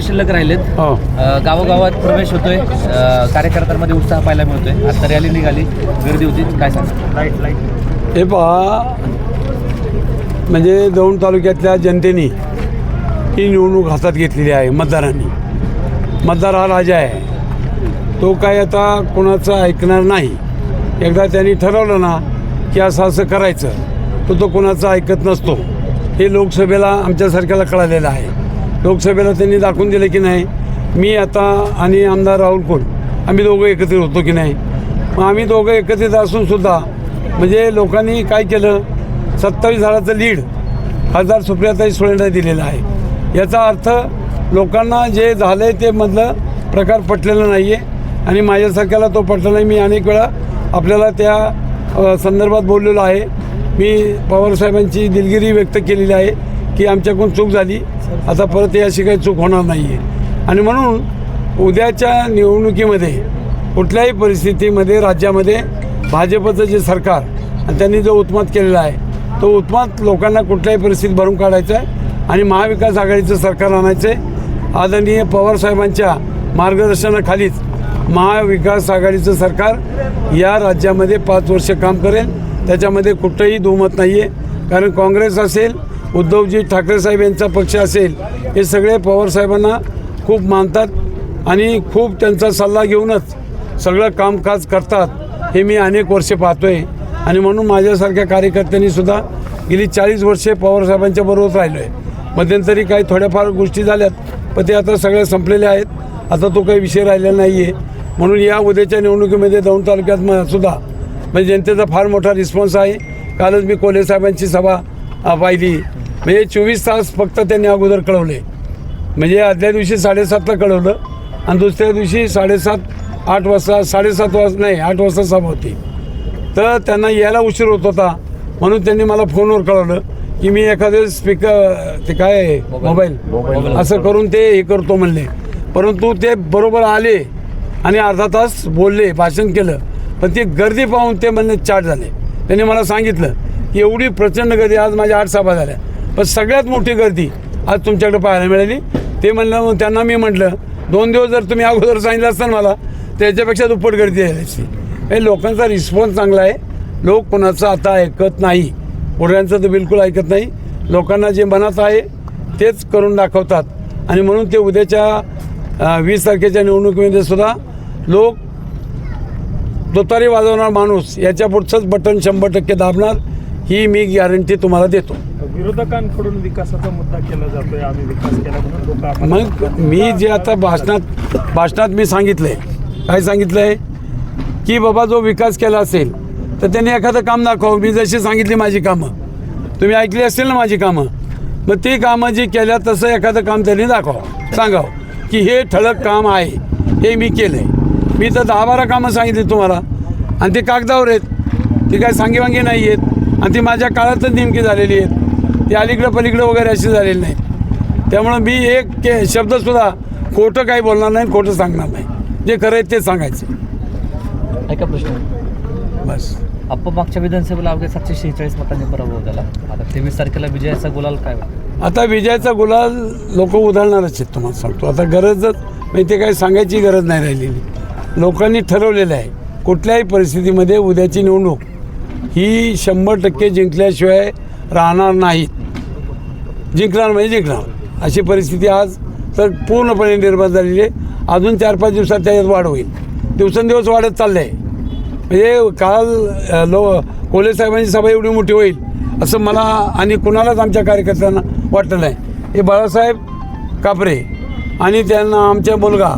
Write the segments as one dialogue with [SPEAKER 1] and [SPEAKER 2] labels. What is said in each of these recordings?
[SPEAKER 1] शिल्लक राहिलेत.
[SPEAKER 2] हो.
[SPEAKER 1] अ, गावोगावात प्रवेश होतोय. अ, कार्यकर्त्यांमध्ये उत्साह पाहायला मिळतोय. आता रॅली निघाली. गर्दी होती. काय सांगा
[SPEAKER 2] हे पहा. म्हणजे दौंड तालुक्यातल्या जनतेने ही निवडणूक हातात घेतलेली आहे मतदारांनी. मतदार हा राजा आहे. तो काय आता कोणाचं ऐकणार नाही. एकदा त्यांनी ठरवलं ना की असं असं करायचं तर तो कोणाचं ऐकत नसतो. हे लोकसभेला आमच्यासारख्याला कळालेलं आहे. लोकसभेला त्यांनी दाखवून दिलं की नाही मी आता आणि आमदार राहुल कोण आम्ही दोघं एकत्रित होतो की नाही. मग आम्ही दोघं एकत्रित असूनसुद्धा म्हणजे लोकांनी काय केलं सत्तावीस झाडाचं लीड खासदार सुप्रियाताई सुळेंना दिलेलं आहे. याचा अर्थ लोकांना जे झालं आहे ते मधलं प्रकार पटलेला नाही आहे आणि माझ्यासारख्याला तो पटला नाही. मी अनेक वेळा आपल्याला त्या संदर्भात बोललेलो आहे. मी पवारसाहेबांची दिलगिरी व्यक्त केलेली आहे. की आमच्याकडून चूक झाली. आता परत याशी काही चूक होणार नाही आहे आणि म्हणून उद्याच्या निवडणुकीमध्ये कुठल्याही परिस्थितीमध्ये राज्यामध्ये भाजपचं जे सरकार आणि त्यांनी जो उत्मात केलेला आहे तो उत्मात लोकांना कुठल्याही परिस्थितीत भरून काढायचा आहे आणि महाविकास आघाडीचं सरकार आणायचं आहे आदरणीय पवारसाहेबांच्या मार्गदर्शनाखालीच महाविकास आघाडीचं सरकार या राज्यामध्ये पाच वर्ष काम करेल. त्याच्यामध्ये कुठंही दुमत नाही आहे कारण काँग्रेस असेल उद्धवजी ठाकरे साहेब यांचा पक्ष असेल हे सगळे पवारसाहेबांना खूप मानतात आणि खूप त्यांचा सल्ला घेऊनच सगळं कामकाज करतात हे मी अनेक वर्षे पाहतोय. आणि म्हणून माझ्यासारख्या कार्यकर्त्यांनी सुद्धा गेली चाळीस वर्षे पवारसाहेबांच्या बरोबर राहिलो आहे मध्यंतरी काही थोड्याफार गोष्टी झाल्यात पण ते आता सगळ्या संपलेल्या आहेत. आता तो काही विषय राहिलेला नाही आहे म्हणून या उद्याच्या निवडणुकीमध्ये दौंड तालुक्यात म- सुद्धा म्हणजे जनतेचा फार मोठा रिस्पॉन्स आहे. कालच मी कोल्हे साहेबांची सभा पाहिली म्हणजे चोवीस तास फक्त त्यांनी अगोदर कळवले. म्हणजे आदल्या दिवशी साडेसातला कळवलं आणि दुसऱ्या दिवशी साडेसात आठ वाजता साडेसात वाजता नाही आठ वाजता सभा होती. तर त्यांना यायला उशीर होत होता. म्हणून त्यांनी मला फोनवर कळवलं की मी एखादे स्पीकर ते काय आहे, मोबाईल असं करून ते हे करतो म्हणले. परंतु ते बरोबर आले आणि अर्धा तास बोलले भाषण केलं. पण ती गर्दी पाहून ते म्हणले चाट झाले. त्यांनी मला सांगितलं. एवढी प्रचंड गर्दी. आज माझ्या आठ सभा झाल्या. पण सगळ्यात मोठी गर्दी आज तुमच्याकडे पाहायला मिळाली. ते म्हणलं मग त्यांना मी म्हटलं दोन दिवस जर तुम्ही अगोदर सांगितलं असताना मला त्याच्यापेक्षा दुप्पट गर्दी आहे याची. हे लोकांचा रिस्पॉन्स चांगला आहे. लोक कोणाचं आता ऐकत नाही. पुढ्यांचं तर बिलकुल ऐकत नाही. लोकांना जे मनात आहे तेच करून दाखवतात. आणि म्हणून ते उद्याच्या वीस तारखेच्या निवडणुकीमध्ये सुद्धा लोक दोतारी वाजवणार माणूस याच्या पुढचंच बटन शंभर टक्के दाबणार. ही मी गॅरंटी तुम्हाला देतो.
[SPEAKER 3] विरोधकांकडून विकासाचा मुद्दा केला जातोय आम्ही विकास केला म्हणून
[SPEAKER 2] मग मी जे आता भाषणात भाषणात मी सांगितलंय काय सांगितलंय? की बाबा जो विकास केला असेल तर त्यांनी एखादं काम दाखवावं मी जशी सांगितली माझी कामं. तुम्ही ऐकली असतील ना माझी कामं? मग ती कामं जी केल्या तसं एखादं काम त्यांनी दाखवावं सांगावं की हे ठळक काम आहे. हे मी केलं आहे मी तर दहा बारा कामं सांगितली तुम्हाला. आणि ते कागदावर आहेत. ती काय सांगीवांगी नाही आहेत आणि ती माझ्या काळातच नेमकी झालेली आहेत. ती अलीकडं पलीकडं वगैरे अशी झालेली नाही त्यामुळं मी एक के शब्दसुद्धा खोटं काही बोलणार नाही खोटं सांगणार नाही. जे खरं आहे ते सांगायचं.
[SPEAKER 1] ऐका प्रश्न.
[SPEAKER 2] बस.
[SPEAKER 1] अप्पा मागच्या विधानसभेला अवघ्या सातशे शेहेचाळीस मतांनी पराभव झाला आता तेवीस तारखेला विजयाचा गुलाल काय?
[SPEAKER 2] आता विजयाचा गुलाल लोक उधळणारच आहेत तुम्हाला सांगतो. आता गरजच म्हणजे ते काही सांगायची गरज नाही राहिलेली. लोकांनी ठरवलेलं आहे कुठल्याही परिस्थितीमध्ये उद्याची निवडणूक ही शंभर टक्के जिंकल्याशिवाय राहणार नाहीत. जिंकणार म्हणजे जिंकणार. अशी परिस्थिती आज तर पूर्णपणे निर्माण झालेली आहे. अजून चार पाच दिवसात त्याच्यात वाढ होईल. दिवसेंदिवस वाढत चाललं आहे म्हणजे काल लो कोले साहेबांची सभा एवढी मोठी होईल असं मला आणि कुणालाच आमच्या कार्यकर्त्यांना वाटलं नाही. हे बाळासाहेब कापरे आणि त्यांना आमचा मुलगा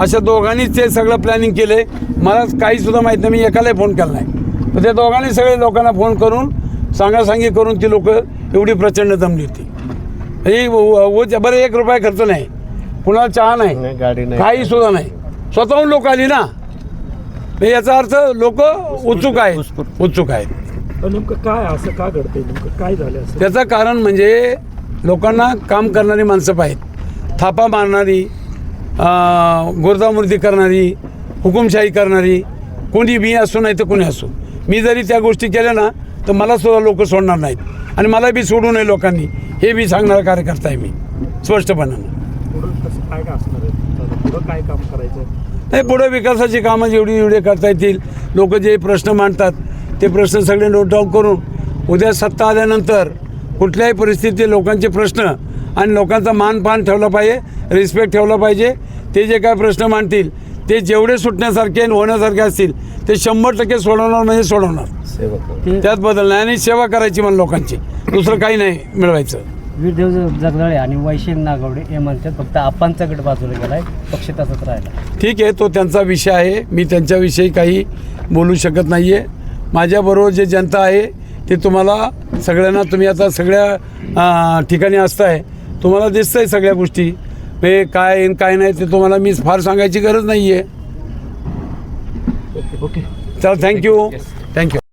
[SPEAKER 2] अशा दोघांनीच ते सगळं प्लॅनिंग केलं आहे मला काहीसुद्धा माहीत नाही. मी एकालाही फोन केला नाही. पण त्या दोघांनी सगळे लोकांना फोन करून सांगासांगी करून ती लोक एवढी प्रचंड जमली होती. हे व- व- बरं एक रुपया खर्च नाही. कुणाला चहा नाही
[SPEAKER 4] गाडी नाही.
[SPEAKER 2] काही सुद्धा नाही. स्वतःहून लोक आली ना. म्हणजे याचा अर्थ लोक उत्सुक आहेत. उत्सुक आहेत.
[SPEAKER 3] नेमकं काय असं का घडतंय? नेमकं काय झालं असं?
[SPEAKER 2] त्याचं कारण म्हणजे लोकांना काम करणारी माणसं पाहिजेत. थापा मारणारी अं, गुरदामुर्दी करणारी हुकुमशाही करणारी कोणी मी असो नाही तर कोणी असो. मी जरी त्या गोष्टी केल्या ना तर मला सुद्धा लोक सोडणार नाहीत. आणि मला बी सोडू नये लोकांनी. हे बी सांगणारा कार्यकर्ता आहे मी. स्पष्टपणानं. नाही पुढे विकासाची कामं जेवढी जेवढे करता येतील लोक जे प्रश्न मांडतात ते प्रश्न सगळे नोट डाऊन करून उद्या सत्ता आल्यानंतर कुठल्याही परिस्थितीत लोकांचे प्रश्न आणि लोकांचा मानपान ठेवला पाहिजे रिस्पेक्ट ठेवला पाहिजे. ते जे काय प्रश्न मांडतील ते जेवढे सुटण्यासारखे आणि होण्यासारखे असतील ते शंभर टक्के सोडवणार म्हणजे सोडवणार. त्यात बदल नाही आणि सेवा करायची मला लोकांची. दुसरं काही नाही मिळवायचं.
[SPEAKER 4] वीरदेव जगदाळे आणि वैशिन नागवडे हे म्हणतात फक्त आपांचा गट बाजूला गेलाय पक्ष तसाच राहिला.
[SPEAKER 2] ठीक आहे तो त्यांचा विषय आहे. मी त्यांच्याविषयी काही बोलू शकत नाही आहे माझ्याबरोबर जे जनता आहे ते तुम्हाला सगळ्यांना तुम्ही आता सगळ्या ठिकाणी असताय तुम्हाला दिसतंय सगळ्या गोष्टी. हे काय आहे काय नाही ते तुम्हाला मी फार सांगायची गरज नाही आहे
[SPEAKER 3] ओके ओके
[SPEAKER 2] चला थँक्यू थँक्यू